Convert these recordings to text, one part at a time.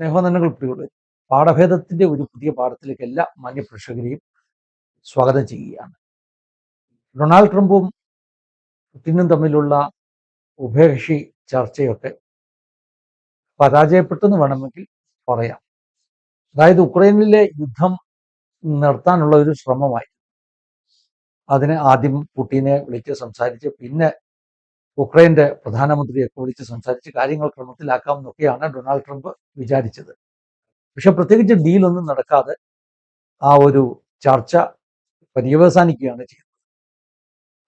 സ്നേഹവന്ദനങ്ങൾ കുട്ടികളുടെ പാഠഭേദത്തിന്റെ ഒരു പുതിയ പാഠത്തിലേക്ക് എല്ലാ മാന്യപ്രേക്ഷകരെയും സ്വാഗതം ചെയ്യുകയാണ്. ഡൊണാൾഡ് ട്രംപും പുടിനും തമ്മിലുള്ള ഉഭയകക്ഷി ചർച്ചയൊക്കെ പരാജയപ്പെട്ടെന്ന് വേണമെങ്കിൽ പറയാം. അതായത് ഉക്രൈനിലെ യുദ്ധം നിർത്താനുള്ള ഒരു ശ്രമമായി. അതിന് ആദ്യം പുട്ടിനെ വിളിച്ച് സംസാരിച്ച് പിന്നെ ഉക്രൈന്റെ പ്രധാനമന്ത്രിയൊക്കെ വിളിച്ച് സംസാരിച്ച് കാര്യങ്ങൾ ക്രമത്തിലാക്കാം എന്നൊക്കെയാണ് ഡൊണാൾഡ് ട്രംപ് വിചാരിച്ചത്. പക്ഷെ പ്രത്യേകിച്ച് ഡീലൊന്നും നടക്കാതെ ആ ഒരു ചർച്ച പര്യവസാനിക്കുകയാണ് ചെയ്യുന്നത്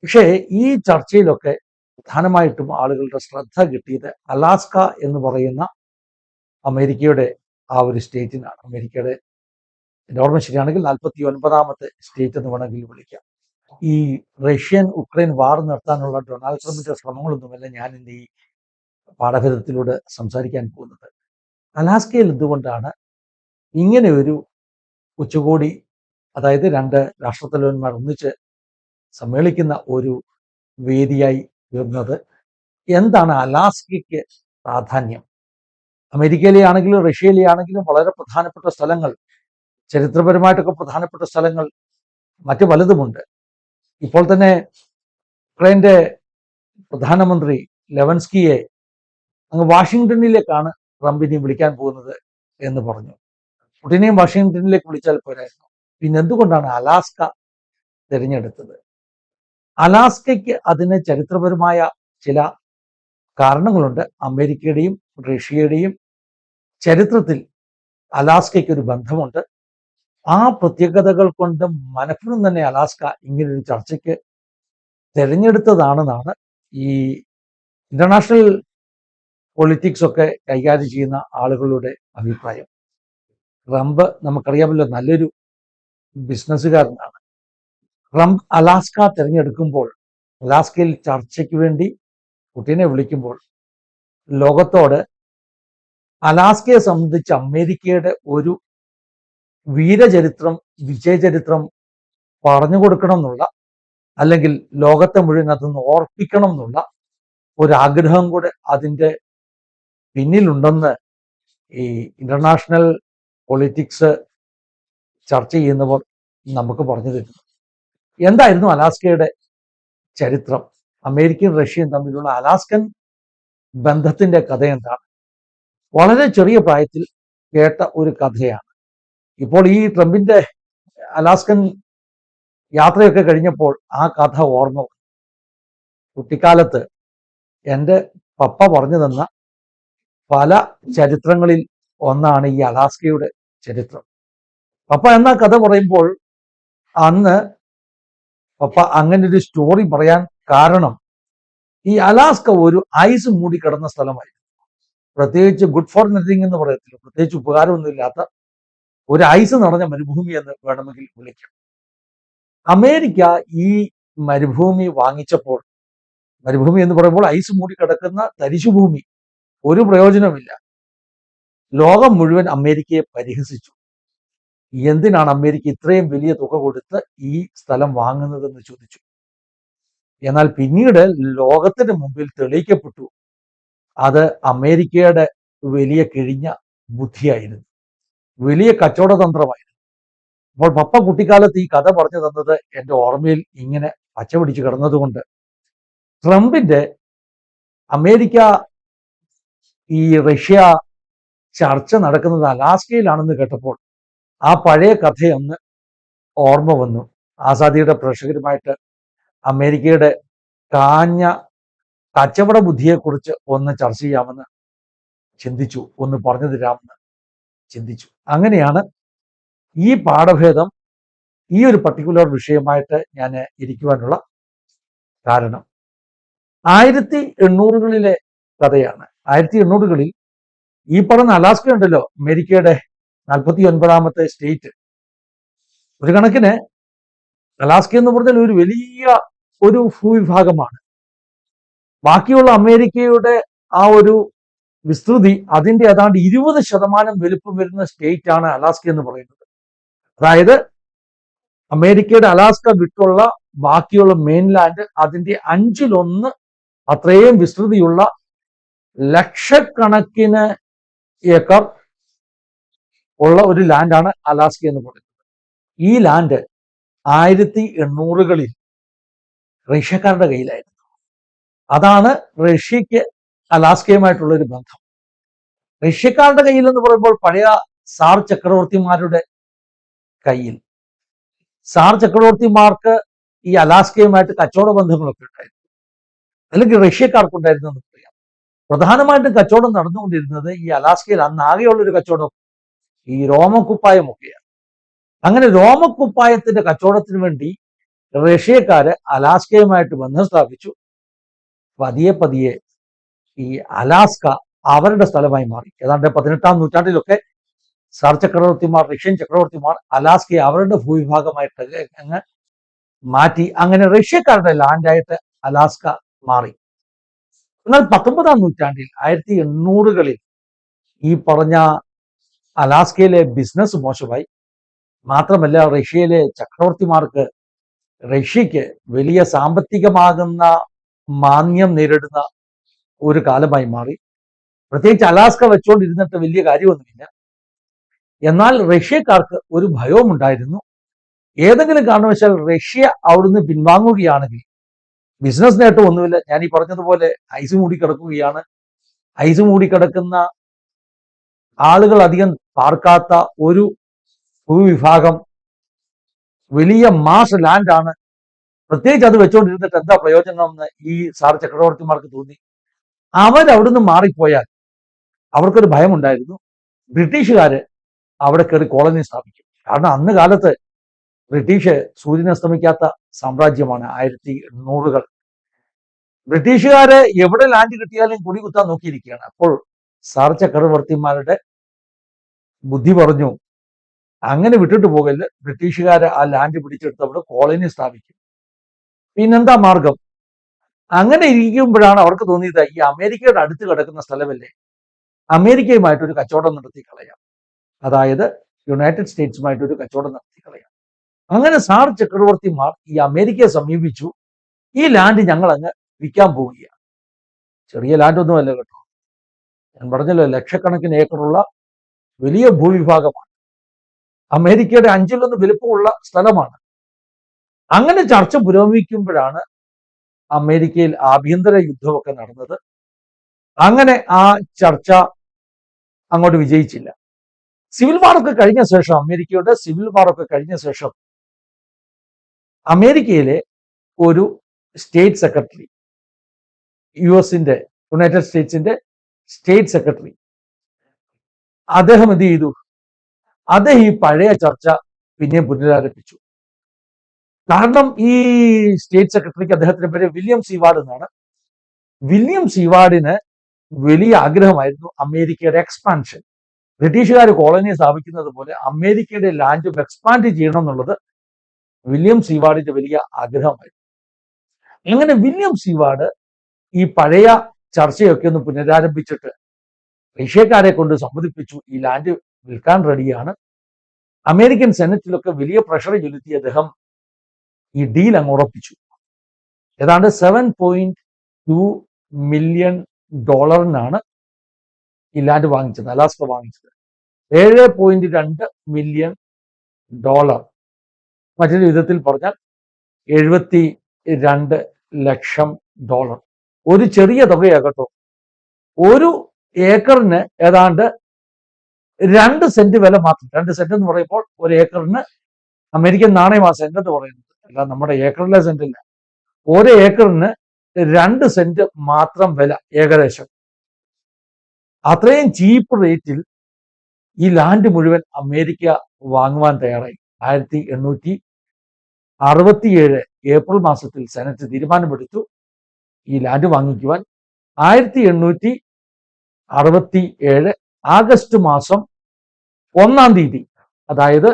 പക്ഷേ ഈ ചർച്ചയിലൊക്കെ പ്രധാനമായിട്ടും ആളുകളുടെ ശ്രദ്ധ കിട്ടിയത് അലാസ്ക എന്ന് പറയുന്ന അമേരിക്കയുടെ ആ ഒരു സ്റ്റേറ്റിനാണ്. അമേരിക്കയുടെ ഓർമ്മ ശരിയാണെങ്കിൽ നാൽപ്പത്തി ഒൻപതാമത്തെ സ്റ്റേറ്റ് എന്ന് വേണമെങ്കിൽ വിളിക്കാം. ഈ റഷ്യൻ ഉക്രൈൻ വാർ നടത്താനുള്ള ഡൊണാൾഡ് ട്രംപിന്റെ ശ്രമങ്ങളൊന്നുമല്ല ഞാൻ ഇന്ന് ഈ പാഠഭേദത്തിലൂടെ സംസാരിക്കാൻ പോകുന്നത്. അലാസ്കയിൽ എന്തുകൊണ്ടാണ് ഇങ്ങനെ ഒരു ഉച്ചകോടി അതായത് രണ്ട് രാഷ്ട്രത്തലവന്മാർ ഒന്നിച്ച് സമ്മേളിക്കുന്ന ഒരു വേദിയായി തീർന്നത് എന്താണ് അലാസ്കയ്ക്ക് പ്രാധാന്യം? അമേരിക്കയിലെ ആണെങ്കിലും റഷ്യയിലെ ആണെങ്കിലും വളരെ പ്രധാനപ്പെട്ട സ്ഥലങ്ങൾ ചരിത്രപരമായിട്ടൊക്കെ പ്രധാനപ്പെട്ട സ്ഥലങ്ങൾ മറ്റു പലതുമുണ്ട്. ഇപ്പോൾ തന്നെ യുക്രൈന്റെ പ്രധാനമന്ത്രി ലെവൻസ്കിയെ അങ്ങ് വാഷിങ്ടണിലേക്കാണ് ട്രംപിനെ വിളിക്കാൻ പോകുന്നത് എന്ന് പറഞ്ഞു. പുടിനെയും വാഷിങ്ടണിലേക്ക് വിളിച്ചാൽ പോരായിരുന്നു. പിന്നെ എന്തുകൊണ്ടാണ് അലാസ്ക തിരഞ്ഞെടുത്തത്? അലാസ്കയ്ക്ക് അതിന് ചരിത്രപരമായ ചില കാരണങ്ങളുണ്ട്. അമേരിക്കയുടെയും റഷ്യയുടെയും ചരിത്രത്തിൽ അലാസ്കയ്ക്ക് ഒരു ബന്ധമുണ്ട്. ആ പ്രത്യേകതകൾ കൊണ്ട് മനഃപൂർവം തന്നെ അലാസ്ക ഇങ്ങനൊരു ചർച്ചയ്ക്ക് തിരഞ്ഞെടുത്തതാണെന്നാണ് ഈ ഇന്റർനാഷണൽ പൊളിറ്റിക്സ് ഒക്കെ കൈകാര്യം ചെയ്യുന്ന ആളുകളുടെ അഭിപ്രായം. ട്രംപ് നമുക്കറിയാമല്ലോ നല്ലൊരു ബിസിനസ്സുകാരനാണ്. ട്രംപ് അലാസ്ക തിരഞ്ഞെടുക്കുമ്പോൾ അലാസ്കയിൽ ചർച്ചയ്ക്ക് വേണ്ടി പുടിനെ വിളിക്കുമ്പോൾ ലോകത്തോട് അലാസ്കയെ സംബന്ധിച്ച് അമേരിക്കയുടെ ഒരു വീരചരിത്രം വിജയചരിത്രം പറഞ്ഞു കൊടുക്കണം എന്നുള്ള അല്ലെങ്കിൽ ലോകത്തെ മുഴുവൻ അതൊന്ന് ഓർപ്പിക്കണം എന്നുള്ള ഒരാഗ്രഹം കൂടെ അതിന്റെ പിന്നിലുണ്ടെന്ന് ഈ ഇന്റർനാഷണൽ പൊളിറ്റിക്സ് ചർച്ച ചെയ്യുന്നവർ നമുക്ക് പറഞ്ഞു തരുന്നു. എന്തായിരുന്നു അലാസ്കയുടെ ചരിത്രം? അമേരിക്കയും റഷ്യയും തമ്മിലുള്ള അലാസ്കൻ ബന്ധത്തിന്റെ കഥ എന്താണ്? വളരെ ചെറിയ പ്രായത്തിൽ കേട്ട ഒരു കഥയാണ്. ഇപ്പോൾ ഈ ട്രംപിന്റെ അലാസ്കൻ യാത്രയൊക്കെ കഴിഞ്ഞപ്പോൾ ആ കഥ ഓർമ്മ. കുട്ടിക്കാലത്ത് എന്റെ പപ്പ പറഞ്ഞു തന്ന പല ചരിത്രങ്ങളിൽ ഒന്നാണ് ഈ അലാസ്കയുടെ ചരിത്രം. പപ്പ എന്ന കഥ പറയുമ്പോൾ അന്ന് പപ്പ അങ്ങനെ ഒരു സ്റ്റോറി പറയാൻ കാരണം ഈ അലാസ്ക ഒരു ഐസ് മൂടി കിടന്ന സ്ഥലമായിരുന്നു. പ്രത്യേകിച്ച് ഗുഡ് ഫോർ നത്തിങ് എന്ന് പറയത്തില്ല. പ്രത്യേകിച്ച് ഉപകാരമൊന്നുമില്ലാത്ത ഒരു ഐസ് നിറഞ്ഞ മരുഭൂമി എന്ന് വേണമെങ്കിൽ വിളിക്കാം. അമേരിക്ക ഈ മരുഭൂമി വാങ്ങിച്ചപ്പോൾ മരുഭൂമി എന്ന് പറയുമ്പോൾ ഐസ് മൂടി കിടക്കുന്ന തരിശുഭൂമി ഒരു പ്രയോജനമില്ല ലോകം മുഴുവൻ അമേരിക്കയെ പരിഹസിച്ചു. എന്തിനാണ് അമേരിക്ക ഇത്രയും വലിയ തുക കൊടുത്ത് ഈ സ്ഥലം വാങ്ങുന്നതെന്ന് ചോദിച്ചു. എന്നാൽ പിന്നീട് ലോകത്തിന് മുമ്പിൽ തെളിയിക്കപ്പെട്ടു. അത് അമേരിക്കയുടെ വലിയ കിഴിഞ്ഞ ബുദ്ധിയായിരുന്നു. വലിയ കച്ചവട തന്ത്രമായിരുന്നു. അപ്പോൾ പപ്പ കുട്ടിക്കാലത്ത് ഈ കഥ പറഞ്ഞു തന്നത് എന്റെ ഓർമ്മയിൽ ഇങ്ങനെ പച്ച പിടിച്ച് കിടന്നതുകൊണ്ട്. ട്രംപിന്റെ അമേരിക്ക ഈ റഷ്യ ചർച്ച നടക്കുന്നത് അലാസ്കയിലാണെന്ന് കേട്ടപ്പോൾ ആ പഴയ കഥയൊന്ന് ഓർമ്മ വന്നു. ആസാദിയുടെ പ്രേക്ഷകരുമായിട്ട് അമേരിക്കയുടെ കാഞ്ഞ കച്ചവട ബുദ്ധിയെക്കുറിച്ച് ഒന്ന് ചർച്ച ചെയ്യാമെന്ന് ചിന്തിച്ചു. ഒന്ന് പറഞ്ഞു തരാമെന്ന് ചിന്തിച്ചു. അങ്ങനെയാണ് ഈ പാഠഭേദം ഈ ഒരു പർട്ടിക്കുലർ വിഷയമായിട്ട് ഞാൻ ഇരിക്കുവാനുള്ള കാരണം. ആയിരത്തി എണ്ണൂറുകളിലെ കഥയാണ്. ആയിരത്തി എണ്ണൂറുകളിൽ ഈ പറഞ്ഞ അലാസ്ക ഉണ്ടല്ലോ അമേരിക്കയുടെ നാൽപ്പത്തി ഒൻപതാമത്തെ സ്റ്റേറ്റ്. ഒരു കണക്കിന് അലാസ്ക എന്ന് പറഞ്ഞാൽ ഒരു വലിയ ഒരു ഭൂവിഭാഗമാണ്. ബാക്കിയുള്ള അമേരിക്കയുടെ ആ ഒരു വിസ്തൃതി അതിന്റെ ഏതാണ്ട് ഇരുപത് ശതമാനം വലുപ്പം വരുന്ന സ്റ്റേറ്റ് ആണ് അലാസ്ക എന്ന് പറയുന്നത്. അതായത് അമേരിക്കയുടെ അലാസ്ക വിട്ടുള്ള ബാക്കിയുള്ള മെയിൻലാൻഡ് അതിന്റെ അഞ്ചിലൊന്ന് അത്രയും വിസ്തൃതിയുള്ള ലക്ഷക്കണക്കിന് ഏക്കർ ഉള്ള ഒരു ലാൻഡാണ് അലാസ്ക എന്ന് പറയുന്നത്. ഈ ലാൻഡ് ആയിരത്തി എണ്ണൂറുകളിൽ റഷ്യക്കാരുടെ കയ്യിലായിരുന്നു. അതാണ് റഷ്യക്ക് അലാസ്കയുമായിട്ടുള്ള ഒരു ബന്ധം. റഷ്യക്കാരുടെ കയ്യിൽ എന്ന് പറയുമ്പോൾ പഴയ സാർ ചക്രവർത്തിമാരുടെ കയ്യിൽ. സാർ ചക്രവർത്തിമാർക്ക് ഈ അലാസ്കയുമായിട്ട് കച്ചവട ബന്ധങ്ങളൊക്കെ ഉണ്ടായിരുന്നു. അല്ലെങ്കിൽ റഷ്യക്കാർക്കുണ്ടായിരുന്നു എന്ന് പറയാം. പ്രധാനമായിട്ടും കച്ചവടം നടന്നുകൊണ്ടിരുന്നത് ഈ അലാസ്കയിൽ അന്ന് ആകെയുള്ളൊരു കച്ചവടം ഈ രോമക്കുപ്പായമൊക്കെയാണ്. അങ്ങനെ രോമക്കുപ്പായത്തിന്റെ കച്ചവടത്തിന് വേണ്ടി റഷ്യക്കാര് അലാസ്കയുമായിട്ട് ബന്ധം സ്ഥാപിച്ചു. പതിയെ പതിയെ ഈ അലാസ്ക അവരുടെ സ്ഥലമായി മാറി. ഏതാണ്ട് പതിനെട്ടാം നൂറ്റാണ്ടിലൊക്കെ സാർ ചക്രവർത്തിമാർ റഷ്യൻ ചക്രവർത്തിമാർ അലാസ്കയെ അവരുടെ ഭൂവിഭാഗമായിട്ട് അങ്ങ് മാറ്റി. അങ്ങനെ റഷ്യക്കാരുടെ ലാൻഡായിട്ട് അലാസ്ക മാറി. എന്നാൽ പത്തൊമ്പതാം നൂറ്റാണ്ടിൽ ആയിരത്തി എണ്ണൂറുകളിൽ ഈ പറഞ്ഞ അലാസ്കയിലെ ബിസിനസ് മോശമായി. മാത്രമല്ല റഷ്യയിലെ ചക്രവർത്തിമാർക്ക് റഷ്യക്ക് വലിയ സാമ്പത്തികമാകുന്ന മാന്യം നേരിടുന്ന ഒരു കാലമായി മാറി. പ്രത്യേകിച്ച് അലാസ്ക വെച്ചുകൊണ്ടിരുന്നിട്ട് വലിയ കാര്യമൊന്നുമില്ല. എന്നാൽ റഷ്യക്കാർക്ക് ഒരു ഭയവും ഉണ്ടായിരുന്നു ഏതെങ്കിലും കാരണവശാൽ റഷ്യ അവിടുന്ന് പിൻവാങ്ങുകയാണെങ്കിൽ ബിസിനസ് നേട്ടം ഒന്നുമില്ല. ഞാൻ ഈ പറഞ്ഞതുപോലെ ഐസ് മൂടിക്കിടക്കുകയാണ്. ഐസ് മൂടിക്കിടക്കുന്ന ആളുകൾ അധികം പാർക്കാത്ത ഒരു ഭൂവിഭാഗം വലിയ മാസ് ലാൻഡാണ് പ്രത്യേകിച്ച് അത് വെച്ചുകൊണ്ടിരുന്നിട്ട് എന്താ പ്രയോജനം എന്ന് ഈ സാർ ചക്രവർത്തിമാർക്ക് തോന്നി. അവരവിടുന്ന് മാറിപ്പോയാൽ അവർക്കൊരു ഭയമുണ്ടായിരുന്നു. ബ്രിട്ടീഷുകാര് അവിടെ കയറി കോളനി സ്ഥാപിക്കും. കാരണം അന്ന് കാലത്ത് ബ്രിട്ടീഷ് സൂര്യൻ അസ്തമിക്കാത്ത സാമ്രാജ്യമാണ് ആയിരത്തി എണ്ണൂറുകൾ. ബ്രിട്ടീഷുകാര് എവിടെ ലാൻഡ് കിട്ടിയാലും കുടി കുത്താൻ നോക്കിയിരിക്കുകയാണ്. അപ്പോൾ സാർ ചക്രവർത്തിമാരുടെ ബുദ്ധി പറഞ്ഞു അങ്ങനെ വിട്ടിട്ട് പോകൽ ബ്രിട്ടീഷുകാര് ആ ലാൻഡ് പിടിച്ചെടുത്ത് അവിടെ കോളനി സ്ഥാപിക്കും. പിന്നെന്താ മാർഗം? അങ്ങനെ ഇരിക്കുമ്പോഴാണ് അവർക്ക് തോന്നിയത് ഈ അമേരിക്കയുടെ അടുത്ത് കിടക്കുന്ന സ്ഥലമല്ലേ? അമേരിക്കയുമായിട്ട് ഒരു കച്ചവടം നടത്തി കളയാം. അതായത് യുണൈറ്റഡ് സ്റ്റേറ്റ്സുമായിട്ട് ഒരു കച്ചവടം നടത്തി കളയാം. അങ്ങനെ സാർ ചക്രവർത്തിമാർ ഈ അമേരിക്കയെ സമീപിച്ചു. ഈ ലാൻഡ് ഞങ്ങൾ അങ്ങ് വിൽക്കാൻ പോവുകയാണ്. ചെറിയ ലാൻഡ് ഒന്നുമല്ല കേട്ടോ. ഞാൻ പറഞ്ഞല്ലോ ലക്ഷക്കണക്കിന് ഏക്കറുള്ള വലിയ ഭൂവിഭാഗമാണ്. അമേരിക്കയുടെ അഞ്ചിലൊന്ന് വലുപ്പമുള്ള സ്ഥലമാണ്. അങ്ങനെ ചർച്ച പുരോഗമിക്കുമ്പോഴാണ് അമേരിക്കയിൽ ആഭ്യന്തര യുദ്ധമൊക്കെ നടന്നത്. അങ്ങനെ ആ ചർച്ച അങ്ങോട്ട് വിജയിച്ചില്ല. സിവിൽ വാറൊക്കെ കഴിഞ്ഞ ശേഷം അമേരിക്കയുടെ സിവിൽ വാറൊക്കെ കഴിഞ്ഞ ശേഷം അമേരിക്കയിലെ ഒരു സ്റ്റേറ്റ് സെക്രട്ടറി യു എസിന്റെ യുണൈറ്റഡ് സ്റ്റേറ്റ്സിന്റെ സ്റ്റേറ്റ് സെക്രട്ടറി അദ്ദേഹം എന്ത് ചെയ്തു? അദ്ദേഹം ഈ പഴയ ചർച്ച പിന്നെയും പുനരാരംഭിച്ചു. കാരണം ഈ സ്റ്റേറ്റ് സെക്രട്ടറിക്ക് അദ്ദേഹത്തിന്റെ പേര് വില്യം സീവാർഡ് എന്നാണ്. വില്യം സീവാർഡിന് വലിയ ആഗ്രഹമായിരുന്നു അമേരിക്കയുടെ എക്സ്പാൻഷൻ ബ്രിട്ടീഷുകാർ കോളനി സ്ഥാപിക്കുന്നത് പോലെ അമേരിക്കയുടെ ലാൻഡും എക്സ്പാൻഡ് ചെയ്യണം എന്നുള്ളത് വില്യം സീവാർഡിന്റെ വലിയ ആഗ്രഹമായിരുന്നു. അങ്ങനെ വില്യം സീവാർഡ് ഈ പഴയ ചർച്ചയൊക്കെ ഒന്ന് പുനരാരംഭിച്ചിട്ട് റഷ്യക്കാരെ കൊണ്ട് സമ്മതിപ്പിച്ചു. ഈ ലാൻഡ് വിൽക്കാൻ റെഡിയാണ് അമേരിക്കൻ സെനറ്റിലൊക്കെ വലിയ പ്രഷർ ചെലുത്തി അദ്ദേഹം ഈ ഡീൽ അങ്ങ് ഉറപ്പിച്ചു. ഏതാണ്ട് സെവൻ പോയിന്റ് ടു മില്യൺ ഡോളറിനാണ് ഈ ലാൻഡ് വാങ്ങിച്ചത് അലാസ്ക വാങ്ങിച്ചത്. ഏഴ് പോയിന്റ് രണ്ട് മില്യൺ ഡോളർ മറ്റൊരു വിധത്തിൽ പറഞ്ഞാൽ എഴുപത്തി രണ്ട് ലക്ഷം ഡോളർ ഒരു ചെറിയ തുകയാകട്ടോ ഒരു ഏക്കറിന് ഏതാണ്ട് രണ്ട് സെന്റ് വില മാത്രം. രണ്ട് സെന്റ് എന്ന് പറയുമ്പോൾ ഒരു ഏക്കറിന് അമേരിക്കൻ നാണയമാസം സെന്റ് എന്ന് പറയുന്നത് അല്ല നമ്മുടെ ഏക്കറിലെ സെന്റ് ഇല്ല. ഒരു ഏക്കറിന് രണ്ട് സെന്റ് മാത്രം വില ഏകദേശം. അത്രയും ചീപ്പ് റേറ്റിൽ ഈ ലാൻഡ് മുഴുവൻ അമേരിക്ക വാങ്ങുവാൻ തയ്യാറായി. ആയിരത്തി എണ്ണൂറ്റി അറുപത്തിയേഴ് ഏപ്രിൽ മാസത്തിൽ സെനറ്റ് തീരുമാനമെടുത്തു ഈ ലാൻഡ് വാങ്ങിക്കുവാൻ. ആയിരത്തി എണ്ണൂറ്റി അറുപത്തി ഏഴ് ആഗസ്റ്റ് മാസം ഒന്നാം തീയതി അതായത്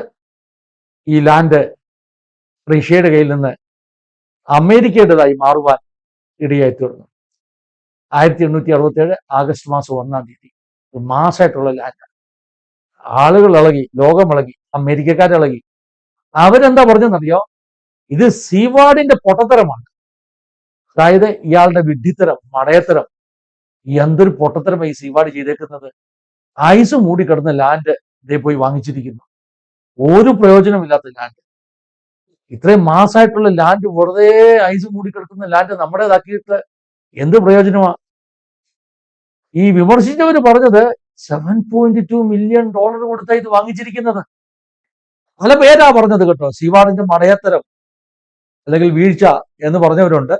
ഈ ലാൻഡ് റഷ്യയുടെ കയ്യിൽ നിന്ന് അമേരിക്കയുടേതായി മാറുവാൻ ഇടയായി തീർന്നു. ആയിരത്തി എണ്ണൂറ്റി അറുപത്തി ഏഴ് ആഗസ്റ്റ് മാസം ഒന്നാം തീയതി ഒരു മാസമായിട്ടുള്ള ലാൻഡ് ആളുകൾ ഇളകി ലോകം ഇളകി അമേരിക്കക്കാരിളകി അവരെന്താ പറഞ്ഞെന്നറിയോ ഇത് സീവാർഡിന്റെ പൊട്ടത്തരമാണ്. അതായത് ഇയാളുടെ വിഡ്ഢിത്തരം മടയത്തരം എന്തൊരു പൊട്ടത്തരമായി സീവാർഡ് ചെയ്തേക്കുന്നത്? ഐസ് മൂടിക്കിടന്ന ലാൻഡ് ഇതേ പോയി വാങ്ങിച്ചിരിക്കുന്നു. ഒരു പ്രയോജനമില്ലാത്ത ലാൻഡ് ഇത്രയും മാസമായിട്ടുള്ള ലാൻഡ് വെറുതെ ഐസ് മൂടിക്കിടക്കുന്ന ലാൻഡ് നമ്മുടേതാക്കിയിട്ട് എന്ത് പ്രയോജനമാണ് ഈ വിമർശിച്ചവർ പറഞ്ഞത് seven point two million dollar കൊടുത്താ ഇത് വാങ്ങിച്ചിരിക്കുന്നത്. പല പേരാ പറഞ്ഞത് കേട്ടോ. സീവാർഡിന്റെ മടയത്തരം അല്ലെങ്കിൽ വീഴ്ച എന്ന് പറഞ്ഞവരുണ്ട്.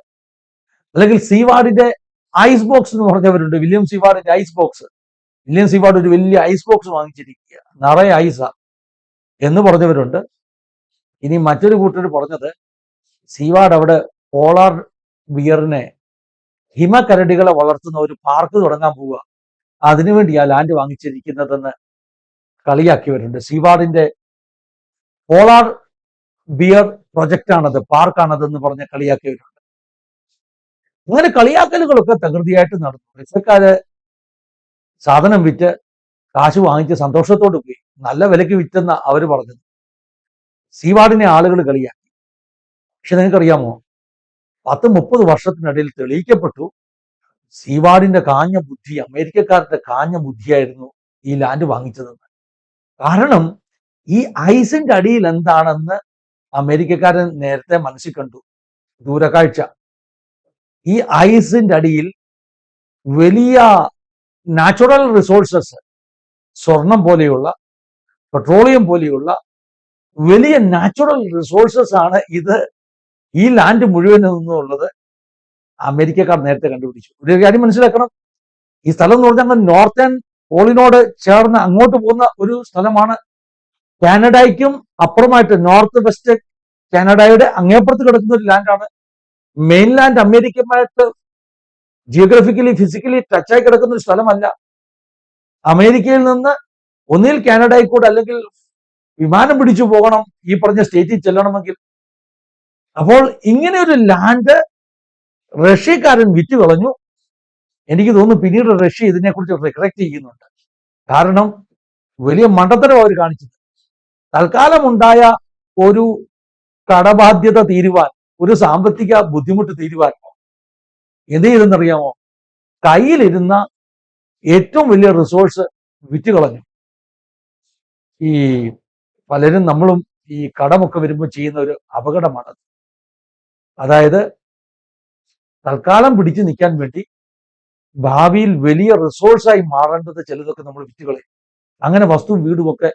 അല്ലെങ്കിൽ സീവാർഡിന്റെ ഐസ് ബോക്സ് എന്ന് പറഞ്ഞവരുണ്ട്. വില്യം സീവാർഡിന്റെ ഐസ് ബോക്സ്. വില്യം സീവാർഡ് ഒരു വലിയ ഐസ് ബോക്സ് വാങ്ങിച്ചിരിക്കുക. നിറയെ ഐസാ എന്ന് പറഞ്ഞവരുണ്ട്. ഇനി മറ്റൊരു കൂട്ടർ പറഞ്ഞത് സീവാഡ് അവിടെ പോളാർ ബിയറിനെ ഹിമകരടികളെ വളർത്തുന്ന ഒരു പാർക്ക് തുടങ്ങാൻ പോവുക. അതിനുവേണ്ടി ആ ലാൻഡ് വാങ്ങിച്ചിരിക്കുന്നതെന്ന് കളിയാക്കിയവരുണ്ട്. സീവാഡിന്റെ പോളാർ ബിയർ പ്രൊജക്റ്റ് ആണത് പാർക്കാണതെന്ന് പറഞ്ഞ് കളിയാക്കിയവരുണ്ട്. അങ്ങനെ കളിയാക്കലുകളൊക്കെ തകൃതിയായിട്ട് നടന്നു. റിസക്കാര് സാധനം വിറ്റ് കാശ് വാങ്ങിച്ച് സന്തോഷത്തോട് പോയി. നല്ല വിലക്ക് വിറ്റെന്ന അവർ പറഞ്ഞത്. സീവാർഡിനെ ആളുകൾ കളിയാക്കി. പക്ഷെ നിങ്ങൾക്കറിയാമോ? പത്ത് മുപ്പത് വർഷത്തിനിടയിൽ തെളിയിക്കപ്പെട്ടു സീവാർഡിന്റെ കാഞ്ഞ ബുദ്ധി അമേരിക്കക്കാരുടെ കാഞ്ഞ ബുദ്ധിയായിരുന്നു ഈ ലാൻഡ് വാങ്ങിച്ചതെന്ന്. കാരണം ഈ ഐസിന്റെ അടിയിൽ എന്താണെന്ന് അമേരിക്കക്കാരൻ നേരത്തെ മനസ്സിൽ കണ്ടു. ദൂരക്കാഴ്ച. ഈ ഐസിന്റെ അടിയിൽ വലിയ നാച്ചുറൽ റിസോഴ്സസ് സ്വർണം പോലെയുള്ള പെട്രോളിയം പോലെയുള്ള വലിയ നാച്ചുറൽ റിസോഴ്സസ് ആണ് ഇത് ഈ ലാൻഡ് മുഴുവൻ നിന്നുള്ളത് അമേരിക്കക്കാർ നേരത്തെ കണ്ടുപിടിച്ചു. ഒരു കാര്യം മനസ്സിലാക്കണം? ഈ സ്ഥലം എന്ന് പറഞ്ഞാൽ നോർത്തേൺ പോളിനോട് ചേർന്ന് അങ്ങോട്ട് പോകുന്ന ഒരു സ്ഥലമാണ്. കാനഡയ്ക്കും അപ്പുറമായിട്ട് നോർത്ത് വെസ്റ്റ് കാനഡയുടെ അങ്ങേപ്പുറത്ത് കിടക്കുന്ന ഒരു ലാൻഡാണ് മെയിൻലാൻഡ് അമേരിക്കയുമായിട്ട് ജിയോഗ്രഫിക്കലി ഫിസിക്കലി ടച്ചായി കിടക്കുന്ന ഒരു സ്ഥലമല്ല. അമേരിക്കയിൽ നിന്ന് ഒന്നിൽ കാനഡയിൽ കൂടെ അല്ലെങ്കിൽ വിമാനം പിടിച്ചു പോകണം ഈ പറഞ്ഞ സ്റ്റേറ്റിൽ ചെല്ലണമെങ്കിൽ. അപ്പോൾ ഇങ്ങനെ ഒരു ലാൻഡ് റഷ്യക്കാരൻ വിറ്റ് കളഞ്ഞു എനിക്ക് തോന്നുന്നു പിന്നീട് റഷ്യ ഇതിനെക്കുറിച്ച് റിഗ്രക്റ്റ് ചെയ്യുന്നുണ്ട്. കാരണം വലിയ മണ്ടത്തരം അവർ കാണിച്ചത്. തൽക്കാലം ഉണ്ടായ ഒരു കടബാധ്യത തീരുവാൻ ഒരു സാമ്പത്തിക ബുദ്ധിമുട്ട് തീരുവാൻ എന്ത് ചെയ്തെന്നറിയാമോ? കയ്യിലിരുന്ന ഏറ്റവും വലിയ റിസോഴ്സ് വിറ്റ് കളഞ്ഞു ഈ പലരും നമ്മളും ഈ കടമൊക്കെ വരുമ്പോൾ ചെയ്യുന്ന ഒരു അപകടമാണ് അതായത് തൽക്കാലം പിടിച്ചു നിൽക്കാൻ വേണ്ടി ഭാവിയിൽ വലിയ റിസോഴ്സായി മാറേണ്ടത് ചിലതൊക്കെ നമ്മൾ വിറ്റുകളെ അങ്ങനെ വസ്തു വീടും ഒക്കെ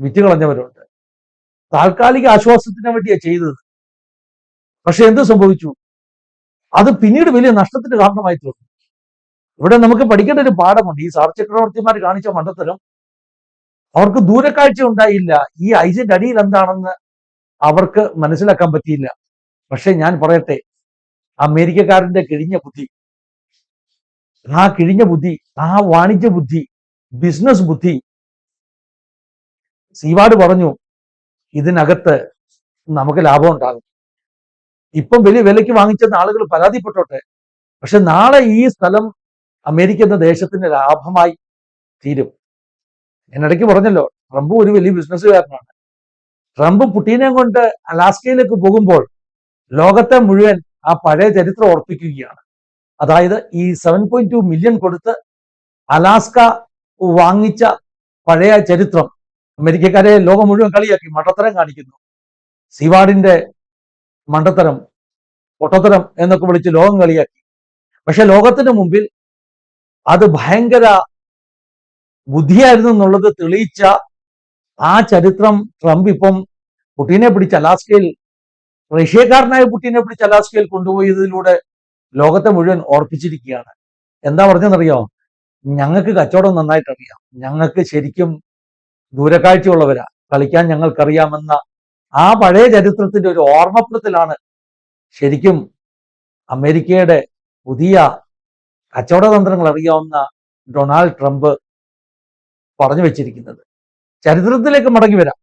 വിറ്റുകളഞ്ഞവരുണ്ട് താൽക്കാലിക ആശ്വാസത്തിന് വേണ്ടിയാണ് ചെയ്തത്. പക്ഷെ എന്ത് സംഭവിച്ചു? അത് പിന്നീട് വലിയ നഷ്ടത്തിന് കാരണമായി തീർന്നു ഇവിടെ നമുക്ക് പഠിക്കേണ്ട ഒരു പാഠമുണ്ട്. ഈ സാർ ചക്രവർത്തിമാർ കാണിച്ച മണ്ടത്തരം അവർക്ക് ദൂരക്കാഴ്ച ഉണ്ടായില്ല. ഈ ഐസിന്റെ അടിയിൽ എന്താണെന്ന് അവർക്ക് മനസ്സിലാക്കാൻ പറ്റിയില്ല. പക്ഷെ ഞാൻ പറയട്ടെ അമേരിക്കക്കാരന്റെ കിഴിഞ്ഞ ബുദ്ധി ആ കിഴിഞ്ഞ ബുദ്ധി ആ വാണിജ്യ ബുദ്ധി ബിസിനസ് ബുദ്ധി സീവാട് പറഞ്ഞു ഇതിനകത്ത് നമുക്ക് ലാഭം ഉണ്ടാകും. ഇപ്പം വലിയ വിലയ്ക്ക് വാങ്ങിച്ചെന്ന് ആളുകൾ പരാതിപ്പെട്ടോട്ടെ പക്ഷെ നാളെ ഈ സ്ഥലം അമേരിക്ക എന്ന ദേശത്തിന്റെ ലാഭമായി തീരും. എന്നിടയ്ക്ക് പറഞ്ഞല്ലോ ട്രംപ് ഒരു വലിയ ബിസിനസ്സുകാരനാണ്. ട്രംപ് പുട്ടീനെ കൊണ്ട് അലാസ്കയിലേക്ക് പോകുമ്പോൾ ലോകത്തെ മുഴുവൻ ആ പഴയ ചരിത്രം ഓർപ്പിക്കുകയാണ്. അതായത് ഈ സെവൻ പോയിന്റ് ടു മില്യൺ കൊടുത്ത് അലാസ്ക വാങ്ങിച്ച പഴയ ചരിത്രം അമേരിക്കക്കാരെ ലോകം മുഴുവൻ കളിയാക്കി മണ്ടത്തരം കാണിക്കുന്നു. സിവാഡിന്റെ മണ്ടത്തരം പൊട്ടത്തരം എന്നൊക്കെ വിളിച്ച് ലോകം കളിയാക്കി. പക്ഷെ ലോകത്തിന് മുമ്പിൽ അത് ഭയങ്കര ബുദ്ധിയായിരുന്നു എന്നുള്ളത് തെളിയിച്ച ആ ചരിത്രം ട്രംപ് ഇപ്പം പുട്ടിനെ പിടിച്ച് അലാസ്കയിൽ റഷ്യക്കാരനായ പുട്ടിനെ പിടിച്ച് അലാസ്കയിൽ കൊണ്ടുപോയതിലൂടെ ലോകത്തെ മുഴുവൻ ഓർപ്പിച്ചിരിക്കുകയാണ്. എന്താ പറഞ്ഞെന്നറിയോ ഞങ്ങൾക്ക് കച്ചവടം നന്നായിട്ട് അറിയാം. ഞങ്ങൾക്ക് ശരിക്കും ദൂരക്കാഴ്ചയുള്ളവരാ. കളിക്കാൻ ഞങ്ങൾക്കറിയാമെന്ന ആ പഴയ ചരിത്രത്തിന്റെ ഒരു ഓർമ്മപ്പെടുത്തലാണ് ശരിക്കും അമേരിക്കയുടെ പുതിയ കച്ചവട തന്ത്രങ്ങൾ അറിയാവുന്ന ഡൊണാൾഡ് ട്രംപ് പറഞ്ഞു വെച്ചിരിക്കുന്നത്. ചരിത്രത്തിലേക്ക് മടങ്ങി വരാം.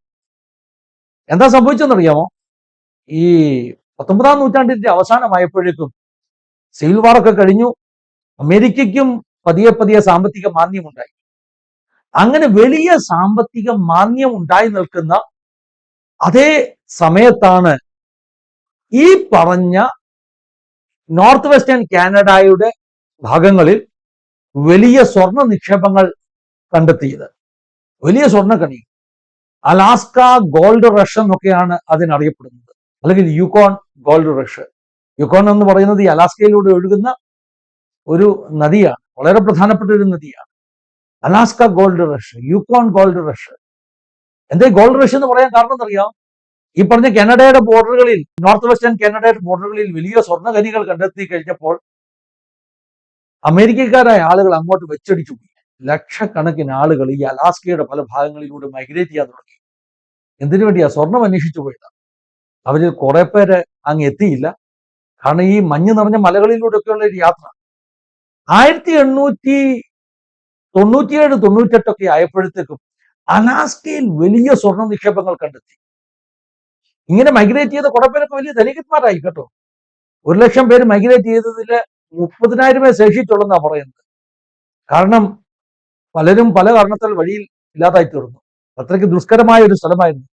എന്താ സംഭവിച്ചെന്നറിയാമോ? ഈ പത്തൊമ്പതാം നൂറ്റാണ്ടിന്റെ അവസാനമായപ്പോഴേക്കും സിവിൽ വാറൊക്കെ കഴിഞ്ഞു. അമേരിക്കയ്ക്കും പതിയെ പതിയെ സാമ്പത്തിക മാന്യമുണ്ടായി അങ്ങനെ വലിയ സാമ്പത്തിക മാന്യം ഉണ്ടായി നിൽക്കുന്ന അതേ സമയത്താണ് ഈ പറഞ്ഞ നോർത്ത് വെസ്റ്റേൺ കാനഡയുടെ ഭാഗങ്ങളിൽ വലിയ സ്വർണ നിക്ഷേപങ്ങൾ കണ്ടെത്തിയത്. വലിയ സ്വർണക്കണി. അലാസ്ക ഗോൾഡ് റഷ് എന്നൊക്കെയാണ് അതിനറിയപ്പെടുന്നത്. അല്ലെങ്കിൽ യുക്കോൺ ഗോൾഡ് റഷ്. യുക്കോൺ എന്ന് പറയുന്നത് ഈ അലാസ്കയിലൂടെ ഒഴുകുന്ന ഒരു നദിയാണ്. വളരെ പ്രധാനപ്പെട്ട ഒരു നദിയാണ്. Alaska gold rush Yukon gold rush. എന്തേ ഗോൾഡ് റഷ് എന്ന് പറയാൻ കാരണം എന്നറിയാം ഈ പറഞ്ഞ കാനഡയുടെ ബോർഡറുകളിൽ നോർത്ത് വെസ്റ്റേൺ കാനഡയുടെ ബോർഡറുകളിൽ വലിയ സ്വർണഖനികൾ കണ്ടെത്തി കഴിഞ്ഞപ്പോൾ അമേരിക്കക്കാരായ ആളുകൾ അങ്ങോട്ട് വെച്ചടിച്ചു പോയി. ലക്ഷക്കണക്കിന് ആളുകൾ ഈ അലാസ്കയുടെ പല ഭാഗങ്ങളിലൂടെ മൈഗ്രേറ്റ് ചെയ്യാൻ തുടങ്ങി. എന്തിനു വേണ്ടിയാ? സ്വർണം അന്വേഷിച്ചു പോയതാണ് അവരിൽ കുറെ പേര് അങ്ങ് എത്തിയില്ല. കാരണം ഈ മഞ്ഞ് നിറഞ്ഞ മലകളിലൂടെയൊക്കെയുള്ള ഒരു യാത്ര. ആയിരത്തി എണ്ണൂറ്റി തൊണ്ണൂറ്റിയേഴ് തൊണ്ണൂറ്റെട്ടൊക്കെ ആയപ്പോഴത്തേക്കും അലാസ്കയിൽ വലിയ സ്വർണ നിക്ഷേപങ്ങൾ കണ്ടെത്തി. ഇങ്ങനെ മൈഗ്രേറ്റ് ചെയ്ത കുറെ പേരൊക്കെ വലിയ ധനികന്മാരായി കേട്ടോ. ഒരു ലക്ഷം പേര് മൈഗ്രേറ്റ് ചെയ്തതിൽ മുപ്പതിനായിരമേ ശേഷിച്ചുള്ളതാണ് പറയുന്നത്. കാരണം പലരും പല കാരണത്താൽ വഴിയിൽ ഇല്ലാതായി തീർന്നു. അത്രയ്ക്ക് ദുഷ്കരമായ ഒരു സ്ഥലമായിരുന്നു.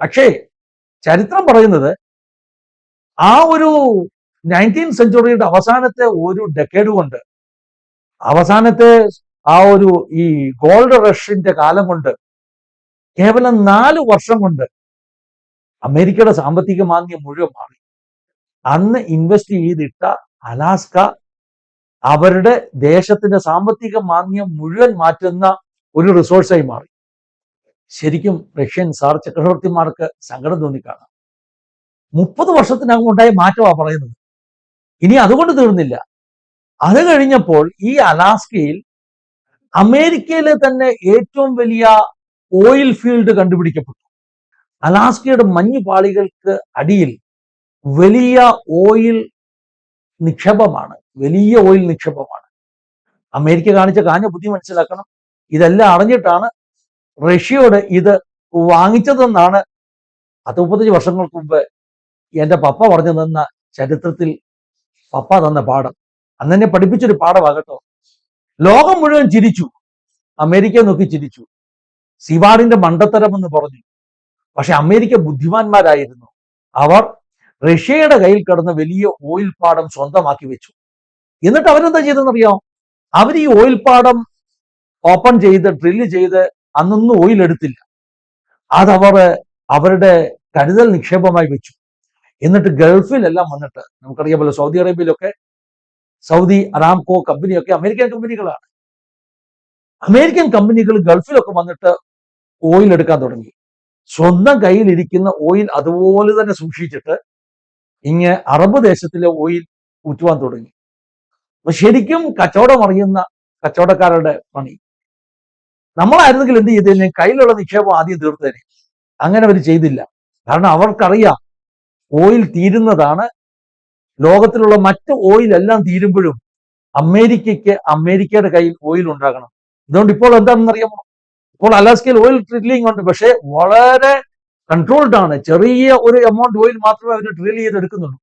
പക്ഷേ ചരിത്രം പറയുന്നത് ആ ഒരു നയന്റീൻ സെഞ്ചുറിയുടെ അവസാനത്തെ ഒരു ഡെക്കേഡ് കൊണ്ട് അവസാനത്തെ ആ ഒരു ഈ ഗോൾഡ് റഷിന്റെ കാലം കൊണ്ട് കേവലം നാല് വർഷം കൊണ്ട് അമേരിക്കയുടെ സാമ്പത്തിക മാന്ദ്യം മുഴുവൻ മാറി. അന്ന് ഇൻവെസ്റ്റ് ചെയ്തിട്ട അലാസ്ക അവരുടെ ദേശത്തിന്റെ സാമ്പത്തിക മാന്യം മുഴുവൻ മാറ്റുന്ന ഒരു റിസോഴ്സായി മാറി. ശരിക്കും റഷ്യൻ സാർ ചക്രവർത്തിമാർക്ക് സങ്കടം തോന്നിക്കാണാം. മുപ്പത് വർഷത്തിനകം ഉണ്ടായ മാറ്റമാണ് പറയുന്നത്. ഇനി അതുകൊണ്ട് തീർന്നില്ല. അത് കഴിഞ്ഞപ്പോൾ ഈ അലാസ്കയിൽ അമേരിക്കയിലെ തന്നെ ഏറ്റവും വലിയ ഓയിൽ ഫീൽഡ് കണ്ടുപിടിക്കപ്പെട്ടു. അലാസ്കയുടെ മഞ്ഞുപാളികൾക്ക് അടിയിൽ വലിയ ഓയിൽ നിക്ഷേപമാണ്. വലിയ ഓയിൽ നിക്ഷേപമാണ്. അമേരിക്ക കാണിച്ച കാഞ്ഞ ബുദ്ധി മനസ്സിലാക്കണം. ഇതെല്ലാം അറിഞ്ഞിട്ടാണ് റഷ്യയോട് ഇത് വാങ്ങിച്ചതെന്നാണ് പത്ത് മുപ്പത്തഞ്ച് വർഷങ്ങൾക്ക് മുമ്പ് എന്റെ പപ്പ പറഞ്ഞു തന്ന ചരിത്രത്തിൽ പപ്പ തന്ന പാഠം. അന്ന് എന്നെ പഠിപ്പിച്ചൊരു പാഠമാകട്ടോ. ലോകം മുഴുവൻ ചിരിച്ചു. അമേരിക്ക നോക്കി ചിരിച്ചു. സിവാടിന്റെ മണ്ടത്തരം എന്ന് പറഞ്ഞു. പക്ഷെ അമേരിക്ക ബുദ്ധിമാന്മാരായിരുന്നു. അവർ റഷ്യയുടെ കയ്യിൽ കിടന്ന വലിയ ഓയിൽ പാടം സ്വന്തമാക്കി വെച്ചു. എന്നിട്ട് അവരെന്താ ചെയ്തെന്നറിയോ അവർ ഈ ഓയിൽ പാടം ഓപ്പൺ ചെയ്ത് ഡ്രില്ല് ചെയ്ത് അന്നൊന്നും ഓയിൽ എടുത്തില്ല. അതവർ അവരുടെ കരുതൽ നിക്ഷേപമായി വെച്ചു. എന്നിട്ട് ഗൾഫിലെല്ലാം വന്നിട്ട് നമുക്കറിയാമല്ലോ സൗദി അറേബ്യയിലൊക്കെ സൗദി അറാംകോ കമ്പനിയൊക്കെ അമേരിക്കൻ കമ്പനികളാണ്. അമേരിക്കൻ കമ്പനികൾ ഗൾഫിലൊക്കെ വന്നിട്ട് ഓയിൽ എടുക്കാൻ തുടങ്ങി. സ്വന്തം കയ്യിലിരിക്കുന്ന ഓയിൽ അതുപോലെ തന്നെ സൂക്ഷിച്ചിട്ട് ഇങ്ങ് അറബ് ദേശത്തിലെ ഓയിൽ ഊറ്റുവാൻ തുടങ്ങി. അപ്പൊ ശരിക്കും കച്ചവടം അറിയുന്ന കച്ചവടക്കാരുടെ പണി. നമ്മളായിരുന്നെങ്കിൽ എന്ത് ചെയ്തേനെ കയ്യിലുള്ള നിക്ഷേപം ആദ്യം തീർത്തേനെ. അങ്ങനെ അവർ ചെയ്തില്ല. കാരണം അവർക്കറിയാം ഓയിൽ തീരുന്നതാണ്. ലോകത്തിലുള്ള മറ്റ് ഓയിൽ എല്ലാം തീരുമ്പോഴും അമേരിക്കയ്ക്ക് അമേരിക്കയുടെ കയ്യിൽ ഓയിൽ ഉണ്ടാകണം. അതുകൊണ്ട് ഇപ്പോൾ എന്താണെന്ന് അറിയാമോ ഇപ്പോൾ അലാസ്കയിൽ ഓയിൽ ഡ്രില്ലിംഗ് ഉണ്ട്. പക്ഷേ വളരെ കൺട്രോൾഡ് ആണ്. ചെറിയ ഒരു എമൗണ്ട് ഓയിൽ മാത്രമേ അവർ ഡ്രിൽ ചെയ്തെടുക്കുന്നുള്ളൂ.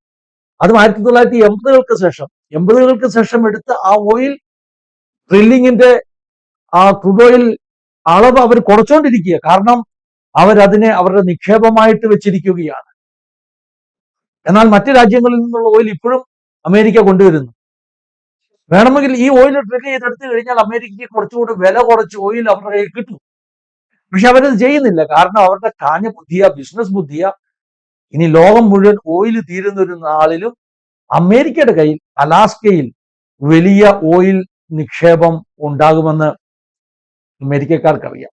അതും ആയിരത്തി തൊള്ളായിരത്തി എൺപതുകൾക്ക് ശേഷം. എൺപതുകൾക്ക് ശേഷം എടുത്ത ആ ഓയിൽ ഡ്രില്ലിങ്ങിന്റെ ആ ക്രൂഡ് ഓയിൽ അളവ് അവർ കുറച്ചുകൊണ്ടിരിക്കുക കാരണം അവരതിനെ അവരുടെ നിക്ഷേപമായിട്ട് വെച്ചിരിക്കുകയാണ്. എന്നാൽ മറ്റു രാജ്യങ്ങളിൽ നിന്നുള്ള ഓയിൽ ഇപ്പോഴും അമേരിക്ക കൊണ്ടുവരുന്നു. വേണമെങ്കിൽ ഈ ഓയിൽ ഡ്രില്ല് ചെയ്തെടുത്തു കഴിഞ്ഞാൽ അമേരിക്കയ്ക്ക് കുറച്ചുകൂടി വില കുറച്ച് ഓയിൽ അവരുടെ കയ്യിൽ കിട്ടും. പക്ഷെ അവരത് ചെയ്യുന്നില്ല. കാരണം അവരുടെ കാഞ്ഞ ബുദ്ധിയ ബിസിനസ് ബുദ്ധിയ. ഇനി ലോകം മുഴുവൻ ഓയിൽ തീരുന്ന ഒരു നാളിലും അമേരിക്കയുടെ കയ്യിൽ അലാസ്കയിൽ വലിയ ഓയിൽ നിക്ഷേപം ഉണ്ടാകുമെന്ന് അമേരിക്കക്കാർക്കറിയാം.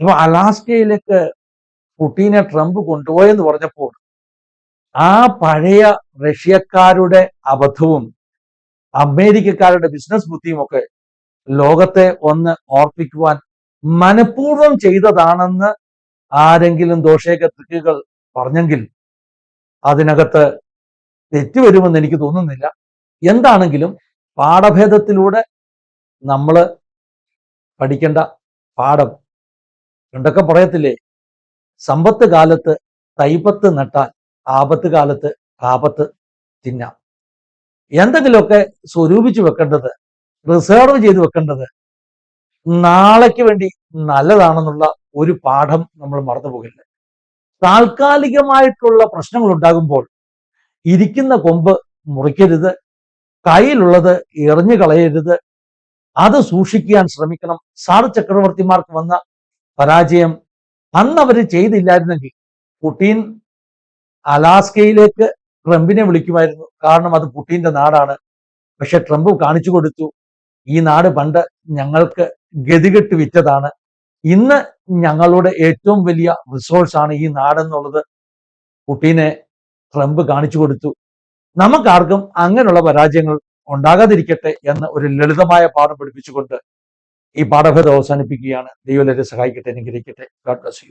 അപ്പൊ അലാസ്കയിലേക്ക് പുട്ടീനെ ട്രംപ് കൊണ്ടുപോയെന്ന് പറഞ്ഞപ്പോൾ ആ പഴയ റഷ്യക്കാരുടെ അബദ്ധവും അമേരിക്കക്കാരുടെ ബിസിനസ് ബുദ്ധിയും ഒക്കെ ലോകത്തെ ഒന്ന് ഓർപ്പിക്കുവാൻ മനഃപൂർവം ചെയ്തതാണെന്ന് ആരെങ്കിലും ദോഷേക തൃക്കുകൾ പറഞ്ഞെങ്കിൽ അതിനകത്ത് തെറ്റുവരുമെന്ന് എനിക്ക് തോന്നുന്നില്ല. എന്താണെങ്കിലും പാഠഭേദത്തിലൂടെ നമ്മൾ പഠിക്കേണ്ട പാഠം പണ്ടൊക്കെ പറയത്തില്ലേ സമ്പത്ത് കാലത്ത് തൈപ്പത്ത് നട്ടാൽ ആപത്ത് കാലത്ത് കാപത്ത് തിന്നാം. എന്തെങ്കിലുമൊക്കെ സ്വരൂപിച്ചു വെക്കേണ്ടത് റിസർവ് ചെയ്ത് വെക്കേണ്ടത് നാളേക്ക് വേണ്ടി നല്ലതാണെന്നുള്ള ഒരു പാഠം നമ്മൾ മറന്നുപോകില്ല താൽക്കാലികമായിട്ടുള്ള പ്രശ്നങ്ങൾ ഉണ്ടാകുമ്പോൾ ഇരിക്കുന്ന കൊമ്പ് മുറിക്കരുത് കയ്യിലുള്ളത് എറിഞ്ഞു കളയരുത്. അത് സൂക്ഷിക്കാൻ ശ്രമിക്കണം. സാർ ചക്രവർത്തിമാർക്ക് വന്ന പരാജയം അന്ന് അവർ ചെയ്തില്ലായിരുന്നെങ്കിൽ പുടിൻ അലാസ്കയിലേക്ക് ട്രംപിനെ വിളിക്കുമായിരുന്നു. കാരണം അത് പുടിന്റെ നാടാണ്. പക്ഷെ ട്രംപ് കാണിച്ചു കൊടുത്തു ഈ നാട് പണ്ട് ഞങ്ങൾക്ക് ഗതികെട്ട് വിറ്റതാണ്. ഇന്ന് ഞങ്ങളുടെ ഏറ്റവും വലിയ റിസോഴ്സ് ആണ് ഈ നാടെന്നുള്ളത്. പുടിനെ ട്രംപ് കാണിച്ചു കൊടുത്തു. നമുക്കാർക്കും അങ്ങനെയുള്ള പരാജയങ്ങൾ ഉണ്ടാകാതിരിക്കട്ടെ എന്ന് ഒരു ലളിതമായ പാഠം പഠിപ്പിച്ചുകൊണ്ട് ഈ പാഠഭേദം അവസാനിപ്പിക്കുകയാണ്. ദൈവം സഹായിക്കട്ടെ അനുഗ്രഹിക്കട്ടെ. God bless you